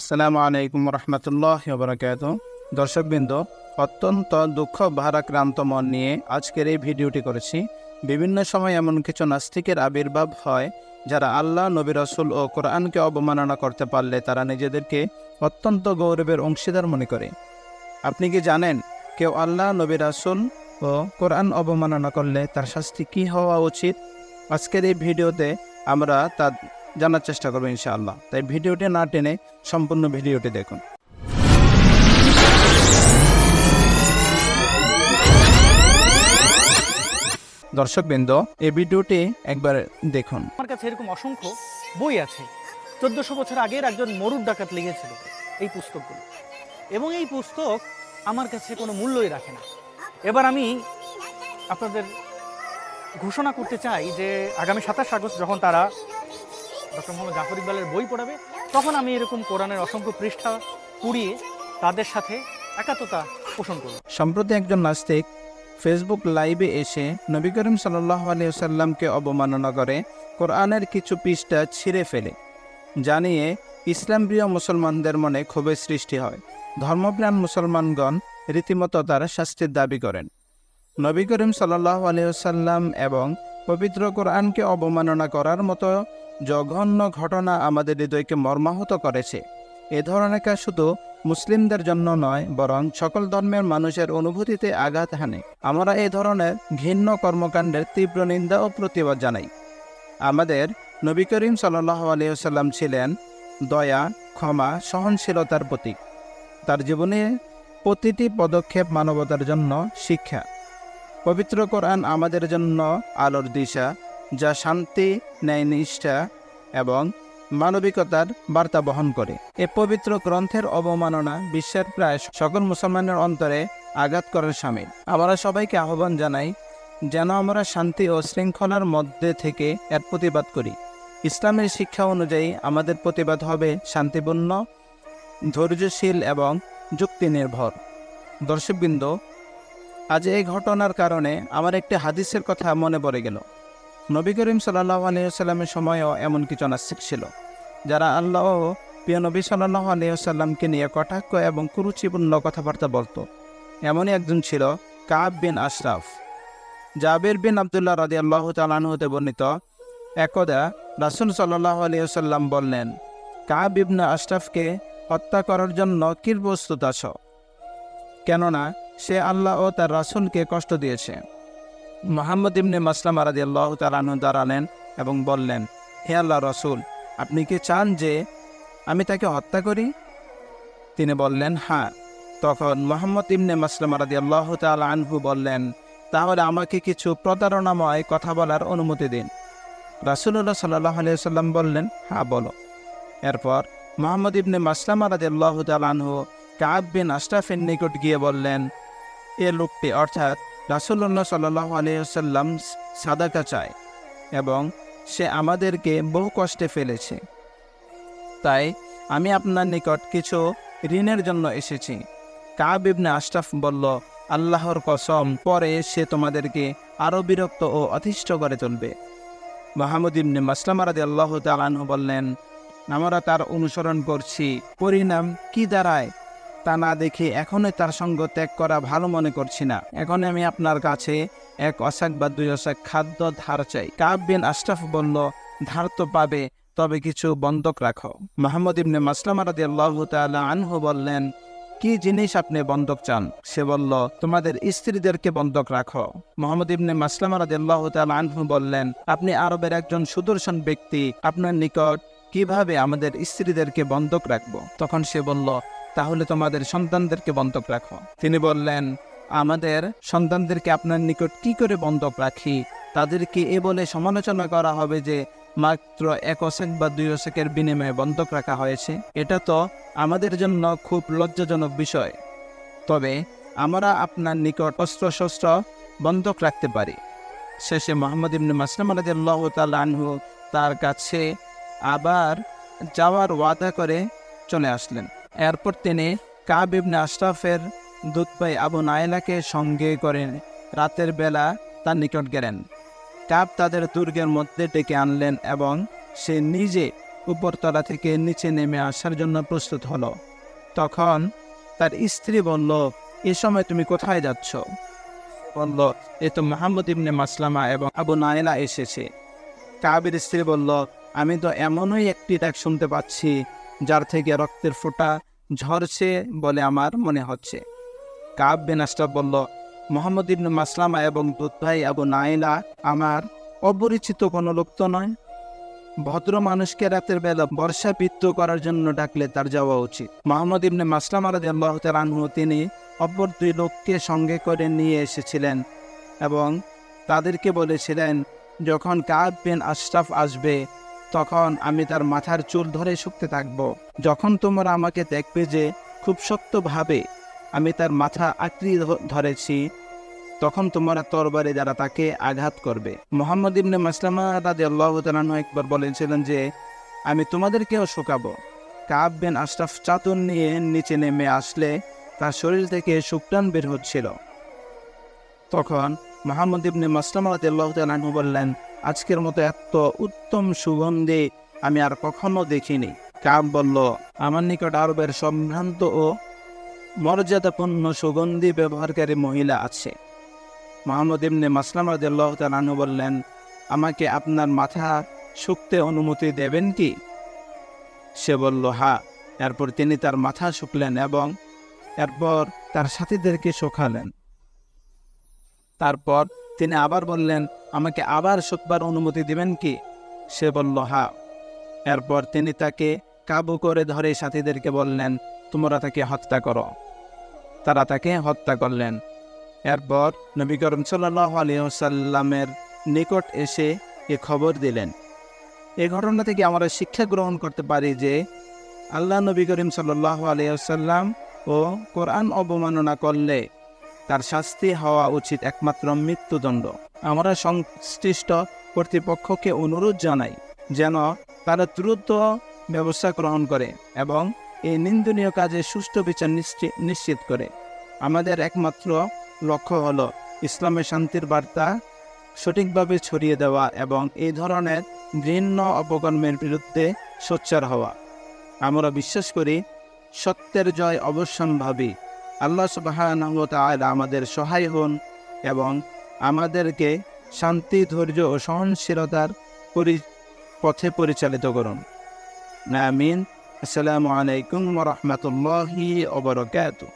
আসসালামু আলাইকুম রহমতুল্লাহ বরকাত দর্শকবৃন্দ, অত্যন্ত দুঃখ ভারাক্রান্ত মন নিয়ে আজকের এই ভিডিওটি করেছি। বিভিন্ন সময় এমন কিছু নাস্তিকের আবির্ভাব হয়, যারা আল্লাহ, নবী, রসুল ও কোরআনকে অবমাননা করতে পারলে তারা নিজেদেরকে অত্যন্ত গৌরবের অংশীদার মনে করে। আপনি কি জানেন, কেউ আল্লাহ, নবী, রাসুল ও কোরআন অবমাননা করলে তার শাস্তি কী হওয়া উচিত? আজকের এই ভিডিওতে আমরা তা জানার চেষ্টা করব ইনশাআল্লাহ। তাই ভিডিওটি না টেনে সম্পূর্ণ ভিডিওটি দেখুন। দর্শকবৃন্দ এই ভিডিওটি একবার দেখুন। আমার কাছে এরকম অসংখ্য বই আছে। চোদ্দশো বছর আগের একজন মরুর ডাকাত লিখেছিল এই পুস্তকগুলো। এবং এই পুস্তক আমার কাছে কোনো মূল্যই রাখে না। এবার আমি আপনাদের ঘোষণা করতে চাই যে আগামী সাতাশ আগস্ট যখন তারা ডক্টর মোহাম্মদ জাফর ইকবালের বই পড়াবে, তখন আমি এরকম কোরআনের অসংখ্য পৃষ্ঠা পুড়িয়ে তাদের সাথে একাত্মতা পোষণ করব। সম্প্রতি একজন নাস্তিক ফেসবুক লাইভে এসে নবী করিম সাল্লাহ আলিয়াল্লামকে অবমাননা করে কোরআনের কিছু পৃষ্ঠা ছিঁড়ে ফেলে, জানিয়ে ইসলাম প্রিয় মুসলমানদের মনে ক্ষোভের সৃষ্টি হয়। ধর্মপ্রাণ মুসলমানগণ রীতিমতো তার শাস্তির দাবি করেন। নবী করিম সাল্লাহ আলিয়াল্লাম এবং পবিত্র কোরআনকে অবমাননা করার মতো জঘন্য ঘটনা আমাদের হৃদয়কে মর্মাহত করেছে। এ ধরনের কাজ শুধু মুসলিমদের জন্য নয়, বরং সকল ধর্মের মানুষের অনুভূতিতে আঘাত হানে। আমরা এই ধরনের ঘৃণ্য কর্মকাণ্ডের তীব্র নিন্দা ও প্রতিবাদ জানাই। আমাদের নবী করিম সাল্লাহ আলিয়াল্লাম ছিলেন দয়া, ক্ষমা, সহনশীলতার প্রতীক। তার জীবনে প্রতিটি পদক্ষেপ মানবতার জন্য শিক্ষা। পবিত্র কোরআন আমাদের জন্য আলোর দিশা যা শান্তি, ন্যায় নিষ্ঠা এবং মানবিকতার বার্তা বহন করে। এ পবিত্র গ্রন্থের অবমাননা বিশ্বের প্রায় সকল মুসলমানের অন্তরে আঘাত করার সামিল। আমরা সবাইকে আহ্বান জানাই যেন আমরা শান্তি ও শৃঙ্খলার মধ্যে থেকে এর প্রতিবাদ করি। ইসলামের শিক্ষা অনুযায়ী আমাদের প্রতিবাদ হবে শান্তিপূর্ণ, ধৈর্যশীল এবং যুক্তি নির্ভর দর্শকবৃন্দ, আজ এই ঘটনার কারণে আমার একটি হাদিসের কথা মনে পড়ে গেল। নবী করিম সাল্লাহ আলিয়াল্লামের সময়ও এমন কিছু নাস্তিক ছিল, যারা আল্লাহ প্রিয় নবী সাল্লাহ আলিয়াল্লামকে নিয়ে কটাক্ষ এবং কুরুচিপূর্ণ কথাবার্তা বলতো। এমনই একজন ছিল কাব বিন আশরাফ। জাবির বিন আবদুল্লাহ রাজি আল্লাহ তালানহতে বর্ণিত, একদা রাসুল সাল্লাহ আলিয়াল্লাম বললেন, কাব ইবনা আশরাফকে হত্যা করার জন্য কির প্রস্তুত আছ? কেননা সে আল্লাহ ও তার রাসুলকে কষ্ট দিয়েছে। মোহাম্মদ ইবনে মাসলাম আরাদি আল্লাহ তালানু দাঁড়ালেন এবং বললেন, হে আল্লাহ রসুল, আপনি কি চান যে আমি তাকে হত্যা করি? তিনি বললেন হ্যাঁ। তখন মোহাম্মদ ইবনে মাসলাম আরাদি আল্লাহ তাল আনহু বললেন, তাহলে আমাকে কিছু প্রতারণাময় কথা বলার অনুমতি দিন। রাসুল্লাহ সাল্লাহ আলিয়াল্লাম বললেন হ্যাঁ বলো। এরপর মোহাম্মদ ইবনে মাসলাম আরাদি আল্লাহ তাল আনহু কাব বিন আশরাফের নিকট গিয়ে বললেন, এ লোকটি অর্থাৎ রাসুল্লাহ সাল্লাহ আলিয়াল্লাম সাদাকা চায় এবং সে আমাদেরকে বহু কষ্টে ফেলেছে। তাই আমি আপনার নিকট কিছু ঋণের জন্য এসেছি। কাব ইবনে আশরাফ বলল, আল্লাহর কসম, পরে সে তোমাদেরকে আরও বিরক্ত ও অতিষ্ঠ করে তুলবে। মাহমুদ ইবনে মাসলাম রাদি আল্লাহ তালানহ বললেন, আমরা তার অনুসরণ করছি। পরিণাম কি দাঁড়ায়? তা না দেখে এখনই তার সঙ্গ ত্যাগ করা ভালো মনে করছি না। এখন আমি আপনার কাছে এক অশাক বা দুই অশাক খাদ্য ধার চাই। কাব বিন আশরাফ বলল, ধার তো পাবে, তবে কিছু বন্ধক রাখো। মোহাম্মদ ইবনে মাসলামা আনহু বললেন, কি জিনিস আপনি বন্ধক চান? সে বলল, তোমাদের স্ত্রীদেরকে বন্ধক রাখো। মোহাম্মদ ইবনে মাসলামা রাদি আনহু বললেন, আপনি আরবের একজন সুদর্শন ব্যক্তি, আপনার নিকট কীভাবে আমাদের স্ত্রীদেরকে বন্ধক রাখব? তখন সে বলল তাহলে তোমাদের সন্তানদেরকে বন্ধক রাখো। তিনি বললেন, আমাদের সন্তানদেরকে আপনার নিকট কি করে বন্ধক রাখি? তাদেরকে এ বলে সমালোচনা করা হবে যে, মাত্র এক অশেক বা দুই অশেকের বিনিময়ে বন্ধক রাখা হয়েছে। এটা তো আমাদের জন্য খুব লজ্জাজনক বিষয়। তবে আমরা আপনার নিকট অস্ত্র শস্ত্র বন্ধক রাখতে পারি। শেষে মোহাম্মদ ইবনে মাসলাম রাদিয়াল্লাহু তাআলা আনহু তার কাছে আবার যাওয়ার ওয়াদা করে চলে আসলেন। এরপর তিনি কাব ইবনে আশরাফের দুধ ভাই আবু নায়লাকে সঙ্গে করে রাতের বেলা তার নিকট গেলেন। কাব তাদের দুর্গের মধ্যে ডেকে আনলেন এবং সে নিজে উপরতলা থেকে নিচে নেমে আসার জন্য প্রস্তুত হলো। তখন তার স্ত্রী বলল, এ সময় তুমি কোথায় যাচ্ছ? বলল, এ তো মোহাম্মদ ইবনে মাসলামা এবং আবু নাইলা এসেছে। কাবের স্ত্রী বলল, আমি তো এমনই একটি ডাক শুনতে পাচ্ছি যার থেকে রক্তের ফোঁটা ঝরছে বলে আমার মনে হচ্ছে। কাব বিন আশরাফ বলল, মোহাম্মদ ইবনে মাসলামা এবং দুধ ভাই আবু নাইলা আমার অপরিচিত কোনো লোক তো নয়। ভদ্র মানুষকে রাতের বেলা বর্ষা বৃত্ত করার জন্য ডাকলে তার যাওয়া উচিত। মোহাম্মদ ইবনে মাসলাম আল্লাহ আনহু তিনি অপর দুই লোককে সঙ্গে করে নিয়ে এসেছিলেন এবং তাদেরকে বলেছিলেন, যখন কাব বিন আশরাফ আসবে তখন আমি তার মাথার চুল ধরে শুকতে থাকব। যখন তোমরা আমাকে দেখবে যে খুব শক্তভাবে আমি তার মাথা আঁকড়ি ধ- ধরেছি, তখন তোমরা তরবারি দ্বারা তাকে আঘাত করবে। মোহাম্মদ ইবনে মাসলামা রাজি আল্লাহ তালাহ একবার বলেছিলেন যে, আমি তোমাদেরকেও শোকাবো। কাব বিন আশরাফ চাদর নিয়ে নিচে নেমে আসলে তার শরীর থেকে শুকটান বের হচ্ছিল। তখন মোহাম্মদ ইবনে মাসলামা রাজি আল্লাহ তালাহ বললেন আজকের মতো এত উত্তম সুগন্ধি আমি আর কখনো দেখিনি। কাব বলল, আমার নিকট আরবের সম্ভ্রান্ত ও মর্যাদাপূর্ণ সুগন্ধি ব্যবহারকারী মহিলা আছে। মোহাম্মদ ইবনে মাসলাম রাদিয়াল্লাহু তাআলা বললেন, আমাকে আপনার মাথা শুকতে অনুমতি দেবেন কি? সে বলল, হা। এরপর তিনি তার মাথা শুকলেন এবং এরপর তার সাথীদেরকে শোকালেন। তারপর তিনি আবার বললেন, আমাকে আবার শুকবার অনুমতি দিবেন কি? সে বলল, হা। এরপর তিনি তাকে কাবু করে ধরে সাথীদেরকে বললেন, তোমরা তাকে হত্যা করো। তারা তাকে হত্যা করলেন। এরপর নবী করিম সাল্লাহ আলিয়াল্লামের নিকট এসে এ খবর দিলেন। এই ঘটনা থেকে আমরা শিক্ষা গ্রহণ করতে পারি যে আল্লাহ নবী করিম সাল্লাহ আলিয়াল্লাম ও কোরআন অবমাননা করলে তার শাস্তি হওয়া উচিত একমাত্র মৃত্যুদণ্ড। আমরা সংশ্লিষ্ট কর্তৃপক্ষকে অনুরোধ জানাই যেন তারা দ্রুত ব্যবস্থা গ্রহণ করে এবং এই নিন্দনীয় কাজে সুষ্ঠু বিচার নিশ্চি- নিশ্চিত করে। আমাদের একমাত্র লক্ষ্য হল ইসলামের শান্তির বার্তা সঠিকভাবে ছড়িয়ে দেওয়া এবং এই ধরনের ঘৃণ্য অপকর্মের বিরুদ্ধে সোচ্চার হওয়া। আমরা বিশ্বাস করি সত্যের জয় অবশ্যম্ভাবী। আল্লাহ সুবাহ আমাদের সহায় হন এবং আমাদেরকে শান্তি, ধৈর্য ও সহনশীলতার পরি, পথে পরিচালিত করুন। আমিন। আসসালামু আলাইকুম রহমতুল্লাহি ওবরকাতুহ